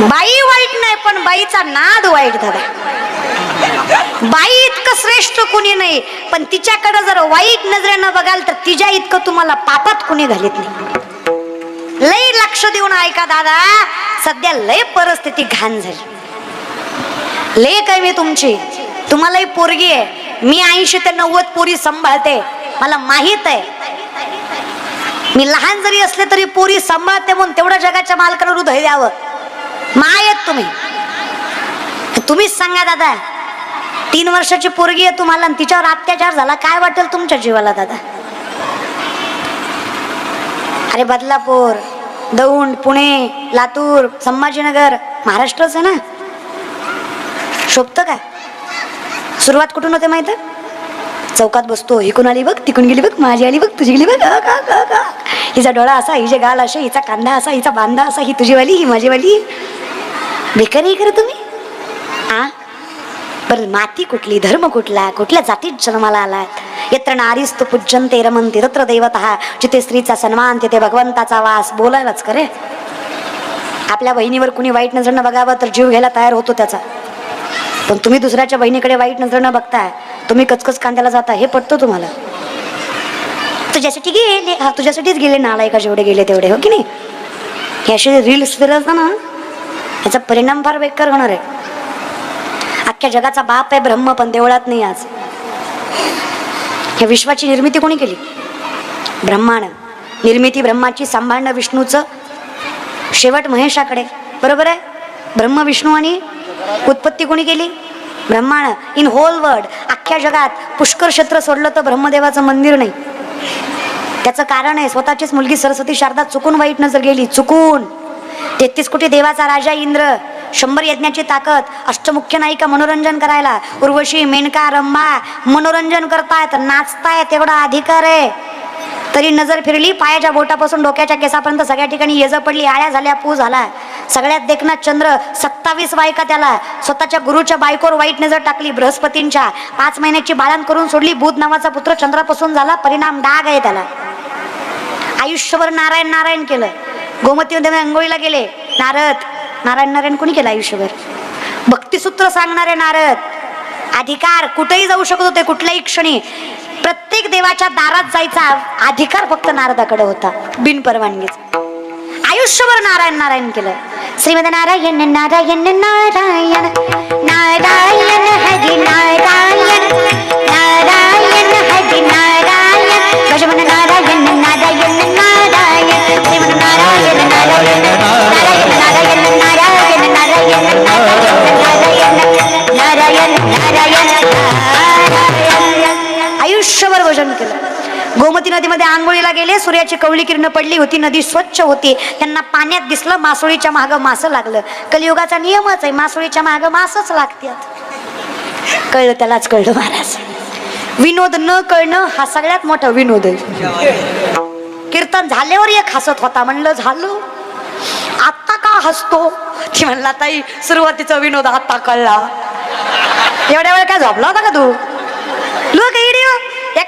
बाई वाईट नाही पण बाईचा नाद वाईट दादा बाई इतकं श्रेष्ठ कुणी नाही पण तिच्याकडे जर वाईट नजरेनं बघाल तर तिच्या इतकं तुम्हाला पापात कुणी घालीत नाही. लय लक्ष देऊन ऐका दादा सध्या लय परिस्थिती घाण झाली. लय काय मी तुमची तुम्हालाही पोरगी आहे. मी ऐंशी ते नव्वद पोरी सांभाळते. मला माहीत आहे. मी लहान जरी असले तरी पोरी सांभाळते म्हणून तेवढं जगाच्या मालकाला हृदय द्यावं. माय आहेत तुम्ही तुम्हीच सांगा दादा. तीन वर्षाची पोरगी आहे तुम्हाला आणि तिच्यावर अत्याचार झाला. काय वाटेल तुमच्या जीवाला दादा? अरे बदलापूर दौंड पुणे लातूर संभाजीनगर महाराष्ट्रच आहे ना? शोभतं काय? सुरुवात कुठून होते माहीत? चौकात बसतो. इकून आली बघ तिकून गेली बघ माझी आली बघ तुझी गेली बघ. का, हिचा डोळा असा हिचे गाल असे हिचा कांदा असा हिचा बांधा असा ही तुझीवाली ही माझीवाली बेकारी करत तुम्ही? आ? बरं माती कुठली धर्म कुठला कुठल्या जातीत जन्माला आलात? यत्र नारीस्तु पूज्यंते रमंते तत्र दैवत हा जिथे स्त्रीचा सन्मान तिथे भगवंताचा वास बोलायलाच करे आपल्या बहिणीवर कुणी वाईट नजरनं बघावं तर जीव घ्यायला तयार होतो त्याचा. पण तुम्ही दुसऱ्याच्या बहिणीकडे वाईट नजरनं बघताय तुम्ही कचकच कांद्याला जाता हे पटतो तुम्हाला. तुझ्यासाठी गेले हा तुझ्यासाठीच गेले नालायका जेवढे गेले तेवढे हो की नाही? हे असे रील्स फिरत ना याचा परिणाम फार बेकार होणार आहे. अख्ख्या जगाचा बाप आहे ब्रह्म पण देवळात नाही आज. ह्या विश्वाची निर्मिती कोणी केली? ब्रह्मानं निर्मिती ब्रह्माची सांभाळणं विष्णूचं. शेवट महेशाकडे. बरोबर आहे? ब्रह्म विष्णू आणि उत्पत्ती कोणी केली? ब्रह्मानं इन होल वर्ल्ड अख्ख्या जगात पुष्कर क्षेत्र सोडलं तर ब्रह्मदेवाचं मंदिर नाही. त्याचं कारण आहे स्वतःचीच मुलगी सरस्वती शारदा चुकून वाईट नजर गेली चुकून. तेहतीस कोटी देवाचा राजा इंद्र शंभर यज्ञाची ताकद अष्टमुख्य नायिका मनोरंजन करायला. उर्वशी मेनका रंभा मनोरंजन करतायत नाचतायत एवढा अधिकार आहे. तरी नजर फिरली पायाच्या बोटापासून डोक्याच्या केसापर्यंत सगळ्या ठिकाणी येज पडली आळ्या झाल्या पू झाला. सगळ्यात देखना चंद्र सत्तावीस बायका त्याला स्वतःच्या गुरुच्या बायकोवर वाईट नजर टाकली बृहस्पतींच्या. पाच महिन्याची बाळण करून सोडली बुध नावाचा पुत्र चंद्रापासून झाला परिणाम डाग आहे त्याला. आयुष्यभर नारायण नारायण केलं. गोमती नदीमध्ये अंघोळीला गेले. नारद नारायण नारायण कोणी केलं आयुष्यभर? भक्तिसूत्र सांगणारे नारद अधिकार कुठेही जाऊ शकत होते कुठल्याही क्षणी. प्रत्येक देवाच्या दारात जायचा अधिकार फक्त नारदाकडे होता बिनपरवानगीचा आयुष्यभर नारायण नारायण केलं. श्रीमद नारायण नारायण नारायण नारायण हरी नारायण नारायण गोमती नदीमध्ये आंघोळीला गेले सूर्याची कवळी किरण पडली होती नदी स्वच्छ होती. त्यांना पाण्यात दिसलं मासोळीच्या माग मास लागलं. कलियुगाचा नियमच आहे मासोळीच्या माग मासच लागतात. कळलं त्यालाच कळलं महाराज. विनोद न कळणं हा सगळ्यात मोठा विनोद आहे. कीर्तन झाल्यावर एक हसत होता म्हणलं झालं. आत्ता का हसतो? ती म्हणला ताई सुरुवातीचा विनोद आत्ता कळला. एवढ्या वेळ काय झोपला होता का तू? लोक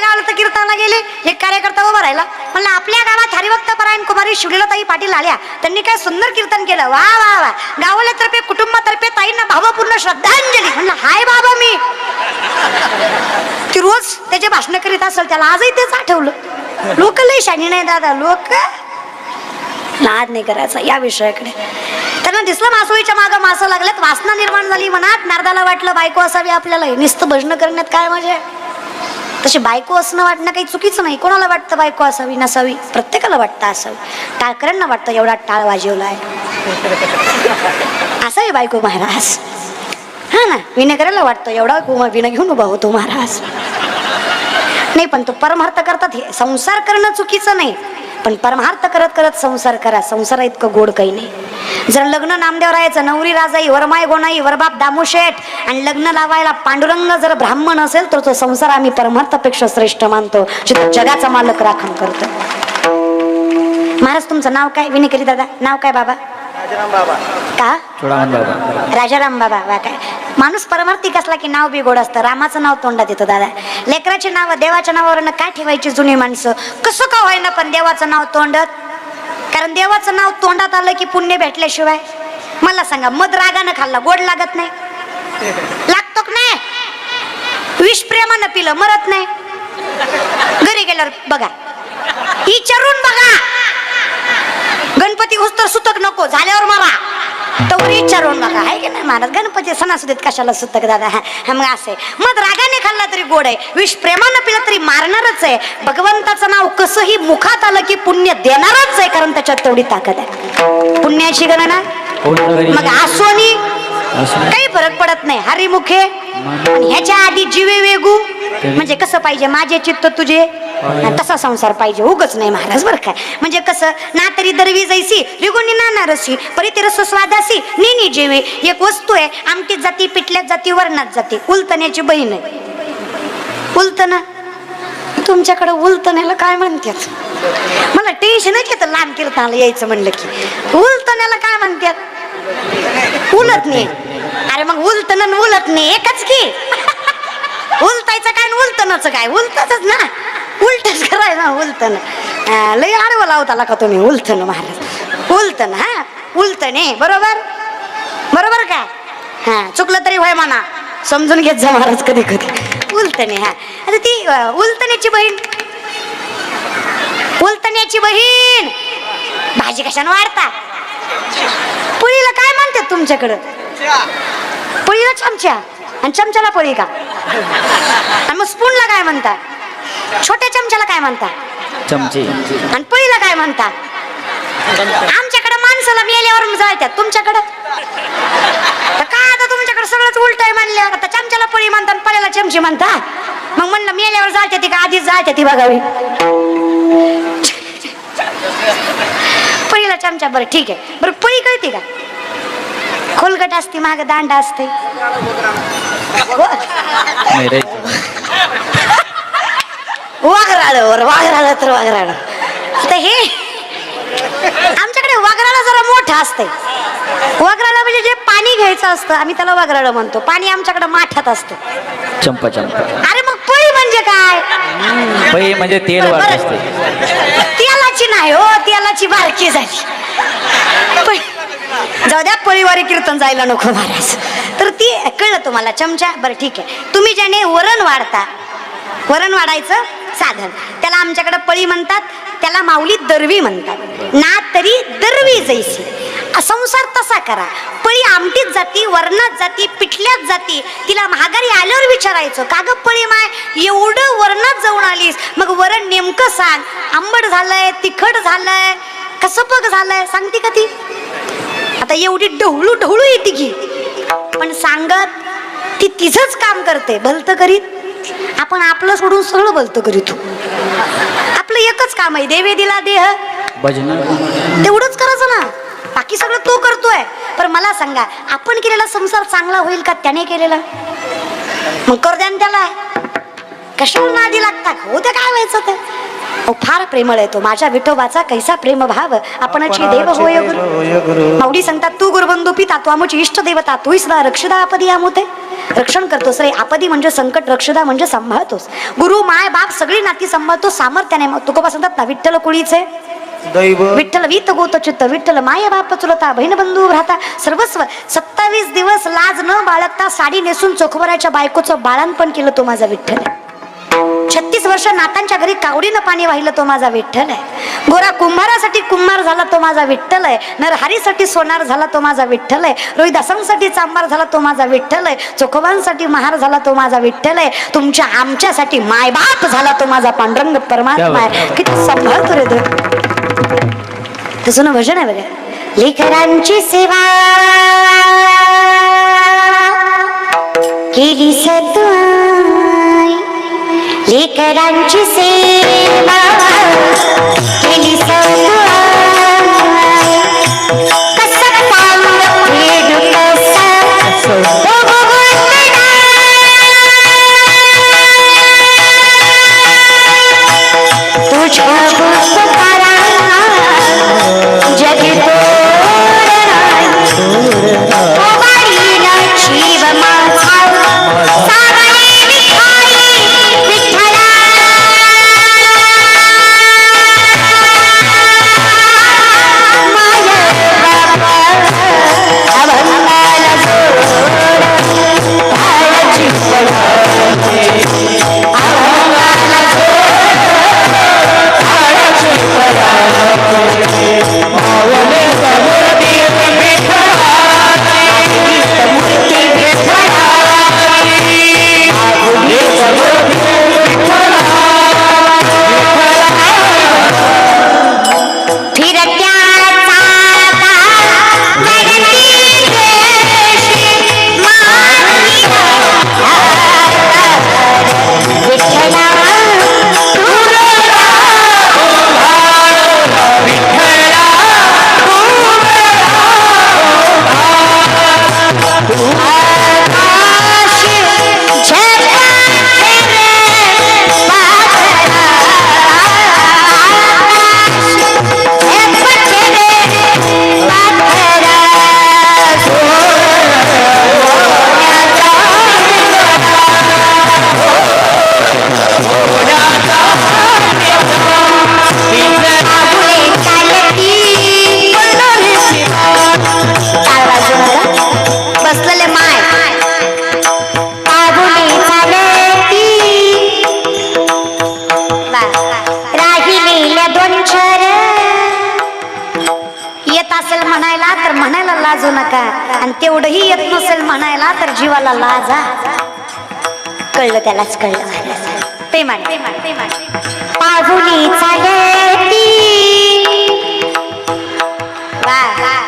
इडी गावाला तर कीर्तनाला गेले. एक कार्यकर्ता उभा राहिला. म्हणलं आपल्या गावात हरिभक्त परायण कुमारी शिवलीलाताई पाटील आल्या. त्यांनी काय सुंदर कीर्तन केलं. वा वा वा. गावाल्यातर्फे कुटुंबातर्फे ताईंना भावपूर्ण श्रद्धांजली. म्हणलं हाय बाबा मी. ती रोज त्याचे भाषण करीत असेल त्याला आजही तेच आठवलं. लोक लय शानी नाही दादा लोक लाज नाही करायचा या विषयाकडे. त्यांना दिसलं मासोळीच्या मागं मासं लागल्यात वासना निर्माण झाली मनात नारदाला वाटलं बायको असावी आपल्याला नुसतं भजनं करण्यात काय मजा आहे? तशी बायको असणं वाटणं काही चुकीचं नाही. कोणाला वाटतं बायको असावी नसावी? प्रत्येकाला वाटतं असावी. टाळकऱ्यांना वाटतं एवढा टाळ वाजवला आहे असावी बायको महाराज. हा ना विनय करायला वाटतं एवढा विनय घेऊन उभा होतो महाराज. नाही पण तो परमार्थ करतात हे. संसार करणं चुकीचं नाही. पण परमार्थ करत करत संसार करा. संसार इतकं गोड काही नाही. जर लग्न नामदेव राहायचं नवरी राजाई वरमाय गोणाई वरबाप दामोशेठ आणि लग्न लावायला पांडुरंग जर ब्राह्मण असेल तर तो संसार आम्ही परमार्थापेक्षा श्रेष्ठ मानतो. जगाचा मालक राखण करतो. महाराज तुमचं नाव काय? विनिकरी दादा नाव काय बाबा? का? बाबा. राजाराम बाबा वा काय. माणूस परमार्थिक असला की नाव बी गोड असतं. रामाचं नाव तोंडात येतं दादा. लेकराचे नाव देवाच्या नावावरनं काय ठेवायची जुनी माणसं? कसं का होईना पण देवाचं नाव तोंडात? कारण देवाचं नाव तोंडात आलं की पुण्य भेटल्याशिवाय? मला सांगा मध रागानं खाल्ला गोड लागत नाही? लागतो का नाही? विष प्रेमानं पिलं मरत नाही? घरी गेल्यावर बघा. विचारून बघा. गणपती उस्तर सुतक नको झाल्यावर मला तर विचारून बघा आहे की नाही महाराज? गणपती सणासुदीत कशाला सुतक दादा? हा हा, मग असे मग रागाने खाल्ला तरी गोड आहे. विष प्रेमानं पिला तरी मारणारच आहे. भगवंताचं नाव कसंही मुखात आलं की पुण्य देणारच आहे कारण त्याच्यात तेवढी ताकद आहे. पुण्याची गणना? मग आसोनी? काही फरक पडत नाही. हरिमुखे? ह्याच्या आधी जीवे वेगू? म्हणजे कसं पाहिजे? माझे चित्त तुझे? तसा संसार पाहिजे उगच नाही महाराज बरं काय म्हणजे कसं ना तरी दरवी जैसी रिगुणी नाना रसी परितिरस स्वादासी नेनी जेवे. एक वस्तू आहे आमटीत जाती पिटल्यात जाती वर्णात जाती. उलतण्याची बहीण आहे. उलतना तुमच्याकडे उलतण्याला काय म्हणतात? मला टेन्शनच येतं लहान कीर्तनाला यायचं म्हणलं की. उलतण्याला काय म्हणतात? उलत नाही. अरे मग उलतन उलत नाही एकच की. उलतायचं काय आणि उलतनाचं काय? उलतच ना. उलटच कराय ना उलतन लय आडवं लावताला का तुम्ही? उलथन महाराज. उलथन हा? उलतने बरोबर? बरोबर काय हा चुकलं तरी होय म्हणा. समजून घेत जा महाराज कधी कधी. उलथने हा. आता ती उलथण्याची बहीण. उलथण्याची बहीण. भाजी कशाने वाढता? पोळीला काय म्हणतात तुमच्याकडं? पुळीला चमच्या आणि चमच्याला पोळी का? आणि मग स्पूनला काय म्हणतात छोट्या चमच्याला काय म्हणता चमचे. आणि पोळीला काय म्हणता आमच्याकडे माणसाला मेल्यावर जायतात तुमच्याकडं? काय आता तुमच्याकडे सगळंच उलट आहे म्हणल्यावर आता चमच्याला पोळी म्हणता आणि पळ्याला चमची म्हणता मग म्हणलं मेल्यावर जायच्या ती का आधीच जायच्या ती बघावी पळीला चमचा बरं ठीक आहे. बरं पळी कळते का? खोलगट असते माग दांडा असते. वाघराळवर वाघराळ तर वाघराळ. आता हे आमच्याकडे वाघराळ जरा मोठं असतंय. वाघराळ म्हणजे जे पाणी घ्यायचं असतं आम्ही त्याला वाघराळ म्हणतो. पाणी आमच्याकडे माठात असतं. चंपा चंपा. अरे मग पळी म्हणजे काय? पै म्हणजे तेल. असते तेलाची नाही हो तेलाची बारकी झाली. जाऊ द्या पळीवारी कीर्तन जायला नको महाराज. तर ती कळलं तुम्हाला चमचा? बरं ठीक आहे. तुम्ही ज्याने वरण वाढता वरण वाढायचं साधन. त्याला आमच्याकडे पळी म्हणतात त्याला माऊली दरवी म्हणतात. ना तरी दरवी जैसी. संसार तसा करा. पळी आमटीत जाती वरणात जाती पिठल्यात जाती. तिला महागारी आल्यावर विचारायचं का गं पळी माय? एवढं वरणात जाऊन आलीस. मग वरण नेमकं सांग. आंबट झालंय तिखट झालंय कसं पग झालंय सांगते का ती? आता एवढी ढवळू ढवळू येते की पण सांगत ती तिचंच काम करते भलतं करीत. आपण आपलं सोडून सगळं भलतं करीत आपलं एकच काम आहे देवे दिला देह. तेवढंच करायचं ना. बाकी सगळं तो करतोय. पण मला सांगा आपण केलेला संसार चांगला होईल का त्याने केलेला? मग कर द्या त्याला. कशाला नादी लागता हो ते काय व्हायचं ते? फार प्रेमळ आहे तो. माझ्या विठोबाचा कैसा प्रेम भाव. आपणाची देव होय गुरु. माऊली सांगतात तू गुरुबंधू पिता तू आमची इष्ट देवता. तू सदा रक्षदा आपदी आमुते. रक्षण करतोस रे. आपदी म्हणजे संकट रक्षदा म्हणजे सांभाळतोस. गुरु माय बाप सगळी नाती सांभाळतो सामर्थ्याने मग तुकोबा सांगतात ना विठ्ठल कुळीचे. विठ्ठल वीत गोत चित्त विठ्ठल माय बाप चुलता बहीण बंधू भ्राता. सर्वस्व सत्तावीस दिवस लाज न बाळगता साडी नेसून चोखवराच्या बायकोचं बाळांपण केलं तो माझा विठ्ठल. छत्तीस वर्ष नातांच्या घरी कावडीनं पाणी वाहिलं तो माझा विठ्ठल आहे. गोरा कुंभारासाठी कुंभार झाला तो माझा विठ्ठल आहे. नरहरीसाठी सोनार झाला तो माझा विठ्ठल आहे. रोहिदासांसाठी चांबार झाला तो माझा विठ्ठल आहे. चोखोबांसाठी महार झाला तो माझा विठ्ठल आहे. तुमच्या आमच्यासाठी मायबाप झाला तो माझा पांडुरंग परमात्मा आहे. किती सांभाळतो रे तसं ना भजन आहे बघा लेकरांची सेवा केली सतवाई लेकरांची सेवा केली सतवाई कसं पांग फेडू कसं ओ भगवंतना तुझ्या पुस्तकाला जग आणि तेवढंही येत नसेल म्हणायला तर जीवाला लाजा कळलं त्यालाच कळलं ते मान पाहुणी चालती वा वा.